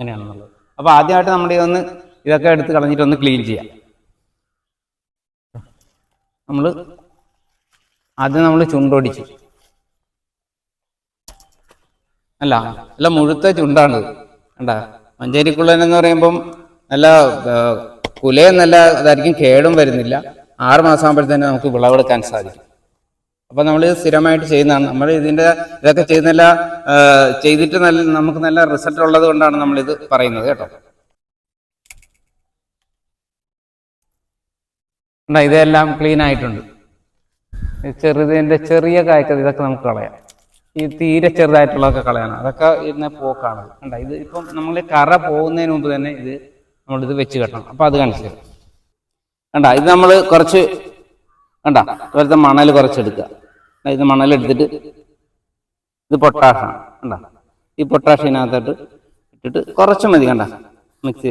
എങ്ങനെയാണെന്നുള്ളത് അപ്പോൾ ആദ്യമായിട്ട് നമ്മുടെ ഒന്ന് ഇതൊക്കെ എടുത്ത് കളഞ്ഞിട്ട് ഒന്ന് ക്ലീൻ ചെയ്യാം. നമ്മൾ ആദ്യം നമ്മൾ ചുണ്ടൊടിച്ചു. അല്ല അല്ല മുഴുത്ത ചുണ്ടാണ് കണ്ട? മഞ്ചേരിക്കുള്ളൻ എന്ന് പറയുമ്പം നല്ല കുലയെന്നല്ല കുലയും നല്ല അതായിരിക്കും കേടും വരുന്നില്ല. ആറ് മാസം ആകുമ്പോഴത്തേന് നമുക്ക് വിളവെടുക്കാൻ സാധിക്കും. അപ്പൊ നമ്മൾ സ്ഥിരമായിട്ട് ചെയ്യുന്നതാണ്. നമ്മൾ ഇതിന്റെ ഇതൊക്കെ ചെയ്യുന്നില്ല ചെയ്തിട്ട് നല്ല നമുക്ക് നല്ല റിസൾട്ട് ഉള്ളത് കൊണ്ടാണ് നമ്മൾ ഇത് പറയുന്നത് കേട്ടോ. ഇതെല്ലാം ക്ലീൻ ആയിട്ടുണ്ട്. ചെറുതിന്റെ ചെറിയ കായ്ക്കത് ഇതൊക്കെ നമുക്ക് കളയാം. ഈ തീരെ ചെറുതായിട്ടുള്ളതൊക്കെ കളയണം. അതൊക്കെ ഇന്ന് പോക്കാണ്. കണ്ട ഇത് ഇപ്പം നമ്മൾ കറ പോകുന്നതിന് മുമ്പ് തന്നെ ഇത് നമ്മളിത് വെച്ച് കെട്ടണം. അപ്പൊ അത് കാണിച്ചു കണ്ട ഇത് നമ്മൾ കുറച്ച് കണ്ട ഇതുപോലത്തെ മണൽ കുറച്ചെടുക്കുക. മണൽ എടുത്തിട്ട് ഇത് പൊട്ടാഷാണ്. കണ്ട? ഈ പൊട്ടാഷ് ഇതിനകത്തോട്ട് ഇട്ടിട്ട് കുറച്ച് മതി കണ്ട? മിക്സ് ചെയ്ത്